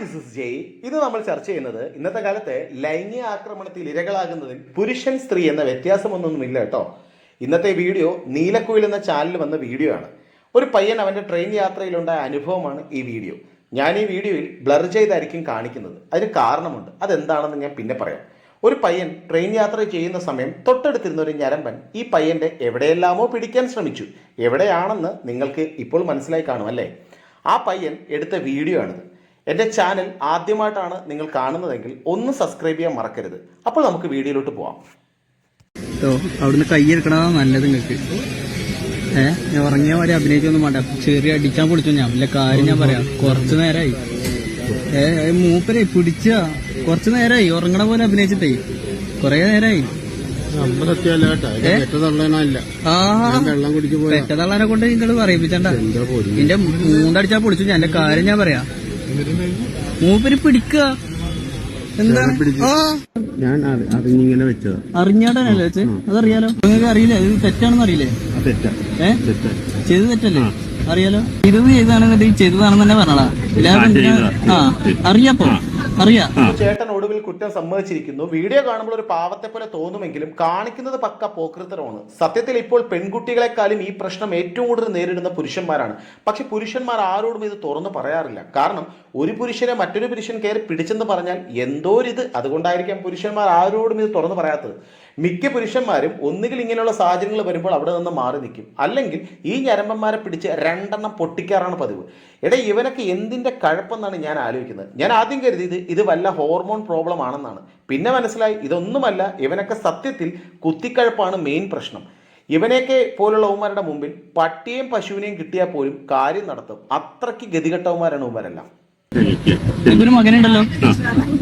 This is ജയ് ഇത് നമ്മൾ ചർച്ച ചെയ്യുന്നത് ഇന്നത്തെ കാലത്തെ ലൈംഗിക ആക്രമണത്തിൽ ഇരകളാകുന്നതിൽ പുരുഷൻ സ്ത്രീ എന്ന വ്യത്യാസമൊന്നൊന്നുമില്ല കേട്ടോ. ഇന്നത്തെ വീഡിയോ നീലക്കുയിൽ എന്ന ചാനലിൽ വന്ന വീഡിയോ ആണ്. ഒരു പയ്യൻ അവന്റെ ട്രെയിൻ യാത്രയിലുണ്ടായ അനുഭവമാണ് ഈ വീഡിയോ ഞാൻ ഈ വീഡിയോയിൽ ബ്ലർ ചെയ്തായിരിക്കും കാണിക്കുന്നത്. അതിന് കാരണമുണ്ട്. അതെന്താണെന്ന് ഞാൻ പിന്നെ പറയാം. ഒരു പയ്യൻ ട്രെയിൻ യാത്ര ചെയ്യുന്ന സമയം തൊട്ടടുത്തിരുന്ന ഒരു ഞരമ്പൻ ഈ പയ്യന്റെ എവിടെയെല്ലാമോ പിടിക്കാൻ ശ്രമിച്ചു. എവിടെയാണെന്ന് നിങ്ങൾക്ക് ഇപ്പോൾ മനസ്സിലായി കാണും അല്ലേ? ആ പയ്യൻ എടുത്ത വീഡിയോ ആണിത്. എന്റെ ചാനൽ ആദ്യമായിട്ടാണ് നിങ്ങൾ കാണുന്നതെങ്കിൽ ഒന്ന് സബ്സ്ക്രൈബ് ചെയ്യാൻ മറക്കരുത്. അപ്പോൾ നമുക്ക് വീഡിയോയിലോട്ട് പോവാം. അവിടുന്ന് കൈയെടുക്കണതാ നല്ലത് നിങ്ങൾക്ക്. ഏ ഞാൻ ഉറങ്ങിയ പോലെ അഭിനയിച്ചൊന്നും വേണ്ട ചെറിയ അടിച്ചാൻ പൊളിച്ചു ഞാൻ. വല്ല കാര്യം ഞാൻ പറയാം. കുറച്ചു നേരമായി ഏ ഏ, മൂപ്പരെ പിടിച്ച. കുറച്ചു നേരമായി ഉറങ്ങണ പോലെ അഭിനയിച്ചിട്ടേ. കൊറേ നേരമായി പെറ്റതള്ളാനെ കൊണ്ട് നിങ്ങൾ പറയിപ്പിച്ചണ്ട. എന്റെ മൂന്നടിച്ചാ പൊളിച്ചു ഞാൻ. എന്റെ കാര്യം ഞാൻ പറയാം. മൂപ്പര് പിടിക്കുക എന്താണ്? ഞാൻ അറി- അറിഞ്ഞിങ്ങനെ വെച്ചത്. അറിഞ്ഞാടനല്ലേ വെച്ച് അതറിയാലോ. നിങ്ങൾക്ക് അറിയില്ലേ? ഇത് തെറ്റാണെന്ന് അറിയില്ലേ? അത് തെറ്റാ. ഏ? ചെയ്ത് തെറ്റല്ലേ? അറിയാലോ. ഇത് ചെയ്താണെന്നുണ്ടെങ്കിൽ ചെയ്തതാണെന്ന് തന്നെ പറഞ്ഞടാ ആ അറിയാപ്പോ അറിയാ. ചേട്ടൻ ഒടുവിൽ കുറ്റം സമ്മതിച്ചിരിക്കുന്നു. വീഡിയോ കാണുമ്പോൾ ഒരു പാവത്തെ പോലെ തോന്നുമെങ്കിലും കാണിക്കുന്നത് പക്ക പോക്രിത്തരമാണ്. സത്യത്തിൽ ഇപ്പോൾ പെൺകുട്ടികളെക്കാളും ഈ പ്രശ്നം ഏറ്റവും കൂടുതൽ നേരിടുന്ന പുരുഷന്മാരാണ്. പക്ഷെ പുരുഷന്മാർ ആരോടും ഇത് തുറന്നു പറയാറില്ല. കാരണം ഒരു പുരുഷനെ മറ്റൊരു പുരുഷൻ കയറി പിടിച്ചെന്ന് പറഞ്ഞാൽ എന്തോ ഒരു ഇത് അതുകൊണ്ടായിരിക്കാം പുരുഷന്മാർ ആരോടും ഇത് തുറന്നു പറയാത്തത്. മിക്ക പുരുഷന്മാരും ഒന്നുകിൽ ഇങ്ങനെയുള്ള സാഹചര്യങ്ങൾ വരുമ്പോൾ അവിടെ നിന്ന് മാറി നിൽക്കും. അല്ലെങ്കിൽ ഈ ഞരമ്പന്മാരെ പിടിച്ച് രണ്ടെണ്ണം പൊട്ടിക്കാറാണ് പതിവ്. എടാ ഇവനൊക്കെ എന്തിന്റെ കഴപ്പെന്നാണ് ഞാൻ ആലോചിക്കുന്നത്. ഞാൻ ആദ്യം കരുതിയത് ഇത് വല്ല ഹോർമോൺ പ്രോബ്ലം ആണെന്നാണ്. പിന്നെ മനസ്സിലായി ഇതൊന്നുമല്ല ഇവനൊക്കെ സത്യത്തിൽ കുത്തിക്കഴപ്പാണ് മെയിൻ പ്രശ്നം. ഇവനെയൊക്കെ പോലുള്ള ഉമാരുടെ മുമ്പിൽ പട്ടിയെയും പശുവിനെയും കിട്ടിയാൽ പോലും കാര്യം നടത്തും. അത്രയ്ക്ക് ഗതികെട്ടവന്മാരാണ് ഉമാരെല്ലാം എനിക്ക് ഒരു മകനുണ്ടല്ലോ.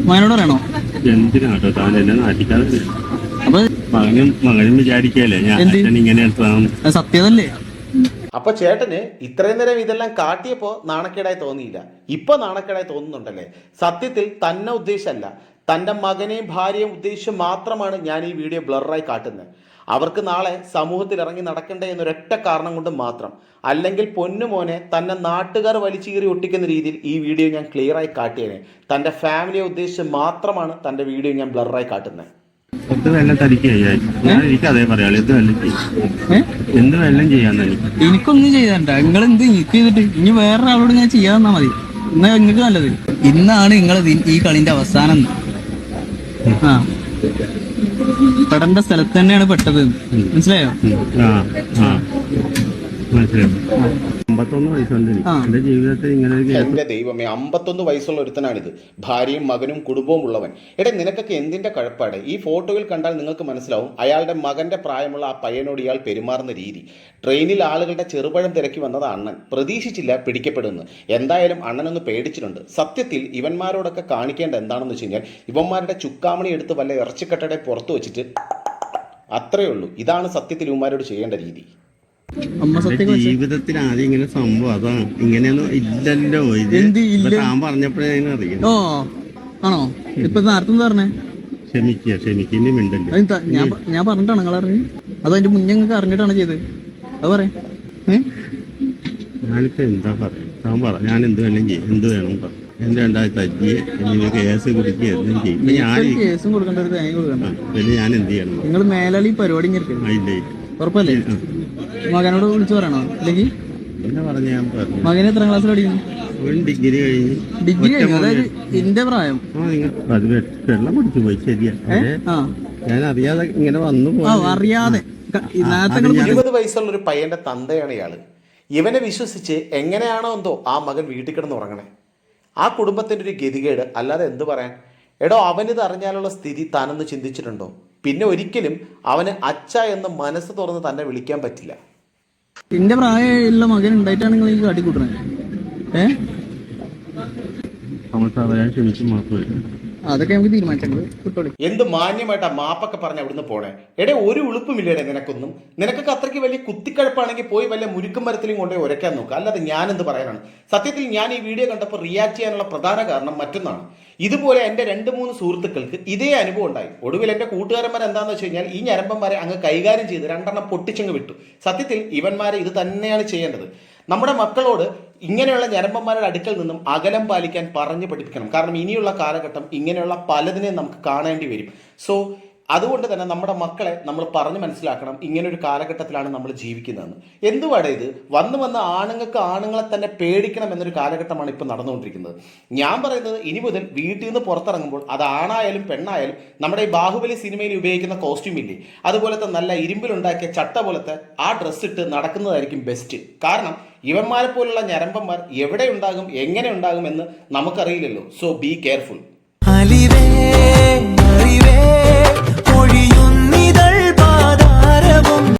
മകനോട് പറയണോ? എന്തിനാട്ടോ? താൻ എന്നെ നാട്ടിക്കാതെ അപ്പൊ മകനും മകനും വിചാരിക്കല്ലേ ഞാൻ ഇങ്ങനെ സത്യതല്ലേ? അപ്പൊ ചേട്ടന് ഇത്രയും നേരം ഇതെല്ലാം കാട്ടിയപ്പോ നാണക്കേടായി തോന്നിയില്ല. ഇപ്പൊ നാണക്കേടായി തോന്നുന്നുണ്ടല്ലേ? സത്യത്തിൽ തന്നെ ഉദ്ദേശമല്ല തന്റെ മകനെയും ഭാര്യയും ഉദ്ദേശിച്ച് മാത്രമാണ് ഞാൻ ഈ വീഡിയോ ബ്ലറായി കാട്ടുന്നത്. അവർക്ക് നാളെ സമൂഹത്തിൽ ഇറങ്ങി നടക്കണ്ടേ എന്നൊരൊറ്റ കാരണം കൊണ്ട് മാത്രം. അല്ലെങ്കിൽ പൊന്നുമോനെ തന്നെ നാട്ടുകാർ വലിച്ചുകീറി ഒട്ടിക്കുന്ന രീതിയിൽ ഈ വീഡിയോ ഞാൻ ക്ലിയറായി കാട്ടിയേനെ. തന്റെ ഫാമിലിയെ ഉദ്ദേശിച്ച് മാത്രമാണ് തന്റെ വീഡിയോ ഞാൻ ബ്ലറായി കാട്ടുന്നത്. എന്ത് വെള്ളം തനിക്ക് ഞാൻ എനിക്ക് അതേ പറയാളൂ എന്ത് ചെയ്യും. എന്ത് എനിക്കൊന്നും ചെയ്തണ്ട നിങ്ങൾ എന്ത് എനിക്ക് ചെയ്തിട്ട് ഇനി വേറെ ആളോട് ഞാൻ ചെയ്യാതെ തന്നാ മതി. എന്നാ നിങ്ങൾക്ക് നല്ലത്. ഇന്നാണ് നിങ്ങൾ ഈ കളിന്റെ അവസാനം. ആ. പെടേണ്ട സ്ഥലത്ത് തന്നെയാണ് പെട്ടത്. മനസ്സിലായോ? മനസ്സിലായി അമ്പത്തൊന്ന് വയസ്സുണ്ട് എനിക്ക് എന്റെ ജീവിതത്തിൽ ഇങ്ങനെ ഒരു കേസ് എന്റെ ദൈവമേ അമ്പത്തൊന്ന് വയസ്സുള്ള ഒരുത്തനാണിത്. ഭാര്യയും മകനും കുടുംബവും ഉള്ളവൻ. എടേ നിനക്കൊക്കെ എന്തിന്റെ കഴപ്പാട്? ഈ ഫോട്ടോയിൽ കണ്ടാൽ നിങ്ങൾക്ക് മനസ്സിലാവും അയാളുടെ മകന്റെ പ്രായമുള്ള ആ പയ്യനോട് ഇയാൾ പെരുമാറുന്ന രീതി. ട്രെയിനിൽ ആളുകളുടെ ചെറുപഴം തിരക്കി വന്നത് അണ്ണൻ. പ്രതീക്ഷിച്ചില്ല പിടിക്കപ്പെടുന്നു. എന്തായാലും അണ്ണനൊന്ന് പേടിച്ചിട്ടുണ്ട്. സത്യത്തിൽ ഇവന്മാരോടൊക്കെ കാണിക്കേണ്ട എന്താണെന്ന് വെച്ച് കഴിഞ്ഞാൽ ഇവന്മാരുടെ ചുക്കാമണി എടുത്ത് വല്ല ഇറച്ചിക്കട്ടയുടെ പുറത്ത് വെച്ചിട്ട് അത്രയേ ഉള്ളൂ. ഇതാണ് സത്യത്തിൽ ഇവന്മാരോട് ചെയ്യേണ്ട രീതി. ജീവിതത്തിൽ ആദ്യം ഇങ്ങനെ സംഭവം അതാണ് ഇങ്ങനെയൊന്നും ഇല്ലല്ലോ ഇത്. താൻ പറഞ്ഞപ്പോഴേ അതിന് അറിയാം ഓ ആണോ? ഇപ്പൊ നേരത്തെ പറഞ്ഞേ? ക്ഷമിക്കുക ക്ഷമിക്കുന്ന മിണ്ടല്ലോ? ഞാൻ ഞാൻ പറഞ്ഞിട്ടാണ് നിങ്ങൾ അറിഞ്ഞു അത് അതിന്റെ മുന്നേ നിങ്ങൾക്ക് അറിഞ്ഞിട്ടാണ് ചെയ്തത് അത് പറയാം. ഞാനിപ്പോ എന്താ പറയാ? താൻ പറ. ഞാൻ എന്ത് വേണം ചെയ്യും. എന്ത് വേണം പറ. എന്റെ രണ്ടായി തജ്ജി എന്നിവ കേസ് കുടിക്കുക എന്തും ചെയ്യും. ഞാൻ കേസും കൊടുക്കേണ്ട ഒരു തേങ്ങ കൊടുക്കണ്ട പിന്നെ ഞാൻ എന്ത് ചെയ്യണം? നിങ്ങൾ മേലാളി പരിപാടി ഇല്ല. ഉറപ്പല്ലേ? മകനോട് വിളിച്ചു പറയണോ? അല്ലെങ്കിൽ പിന്നെ പറഞ്ഞ ഞാൻ പറഞ്ഞു. മകൻ എത്ര ക്ലാസ്സിൽ പഠിക്കുന്നു? ഒരു ഡിഗ്രി കഴിഞ്ഞ് ഡിഗ്രി കഴിഞ്ഞു. അതായത് എന്റെ പ്രായം. അത് വെള്ളം കുടിച്ചു പോയി ശരിയാ. ഞാൻ അറിയാതെ ഇങ്ങനെ വന്നു അറിയാതെ. ഇരുപത് വയസ്സുള്ള ഒരു പയ്യന്റെ തന്തയാണ് ഇയാൾ. ഇവനെ വിശ്വസിച്ച് എങ്ങനെയാണോ എന്തോ ആ മകൻ വീട്ടിൽ കിടന്ന് ഉറങ്ങണേ. ആ കുടുംബത്തിന്റെ ഒരു ഗതികേട് അല്ലാതെ എന്ത് പറയാൻ? എടോ അവനിത് അറിഞ്ഞാലുള്ള സ്ഥിതി താനൊന്ന് ചിന്തിച്ചിട്ടുണ്ടോ? പിന്നെ ഒരിക്കലും അവന് അച്ഛ എന്ന് മനസ്സ് തുറന്ന് തന്നെ വിളിക്കാൻ പറ്റില്ല. എന്റെ പ്രായമുള്ള മകൻ ഉണ്ടായിട്ടാണ് നിങ്ങൾ ഈ കാട്ടിക്കൂട്ടണേ ഏഹ് ഞാൻ ക്ഷമിച്ചു മാത്രമേ അതൊക്കെ നമുക്ക് തീരുമാനിച്ചത് എന്ത് മാന്യമായിട്ടാ മാപ്പൊക്കെ പറഞ്ഞ് അവിടുന്ന് പോണേ? എടേ ഒരു ഉളുപ്പുമില്ലേടെ നിനക്കൊന്നും? നിനക്കൊക്കെ അത്രയ്ക്ക് വലിയ കുത്തിക്കഴപ്പാണെങ്കിൽ പോയി വല്ല മുരുക്കും മരത്തിലും കൊണ്ടുപോയി ഉരയ്ക്കാൻ നോക്കുക അല്ലാതെ ഞാൻ എന്ത് പറയാനാണ്? സത്യത്തിൽ ഞാൻ ഈ വീഡിയോ കണ്ടപ്പോൾ റിയാക്ട് ചെയ്യാനുള്ള പ്രധാന കാരണം മറ്റൊന്നാണ്. ഇതുപോലെ എന്റെ രണ്ട് മൂന്ന് സുഹൃത്തുക്കൾക്ക് ഇതേ അനുഭവം ഉണ്ടായി. ഒടുവിൽ എന്റെ കൂട്ടുകാരന്മാർ എന്താണെന്ന് വെച്ച് കഴിഞ്ഞാൽ ഈ ഞരമ്പന്മാരെ അങ്ങ് കൈകാര്യം ചെയ്ത് രണ്ടെണ്ണം പൊട്ടിച്ചങ്ങ് വിട്ടു. സത്യത്തിൽ ഇവന്മാരെ ഇത് തന്നെയാണ് ചെയ്യേണ്ടത്. നമ്മുടെ മക്കളോട് ഇങ്ങനെയുള്ള ഞരമ്പന്മാരുടെ അടുക്കൽ നിന്നും അകലം പാലിക്കാൻ പറഞ്ഞു പഠിപ്പിക്കണം. കാരണം ഇനിയുള്ള കാലഘട്ടം ഇങ്ങനെയുള്ള പലതിനെയും നമുക്ക് കാണേണ്ടി വരും. സോ അതുകൊണ്ട് തന്നെ നമ്മുടെ മക്കളെ നമ്മൾ പറഞ്ഞു മനസ്സിലാക്കണം ഇങ്ങനൊരു കാലഘട്ടത്തിലാണ് നമ്മൾ ജീവിക്കുന്നതെന്ന്. എന്തുവാടേ ഇത്? വന്ന് വന്ന് ആണുങ്ങൾക്ക് ആണുങ്ങളെ തന്നെ പേടിക്കണം എന്നൊരു കാലഘട്ടമാണ് ഇപ്പോൾ നടന്നുകൊണ്ടിരിക്കുന്നത്. ഞാൻ പറയുന്നത് ഇനി മുതൽ വീട്ടിൽ നിന്ന് പുറത്തിറങ്ങുമ്പോൾ അത് ആണായാലും പെണ്ണായാലും നമ്മുടെ ഈ ബാഹുബലി സിനിമയിൽ ഉപയോഗിക്കുന്ന കോസ്റ്റ്യൂം ഇല്ലേ അതുപോലത്തെ നല്ല ഇരുമ്പിലുണ്ടാക്കിയ ചട്ട പോലത്തെ ആ ഡ്രസ്സ് ഇട്ട് നടക്കുന്നതായിരിക്കും ബെസ്റ്റ് കാരണം ഇവന്മാരെ പോലുള്ള ഞരമ്പന്മാർ എവിടെ ഉണ്ടാകും എങ്ങനെ ഉണ്ടാകും എന്ന് നമുക്കറിയില്ലല്ലോ. So be careful അറിവേ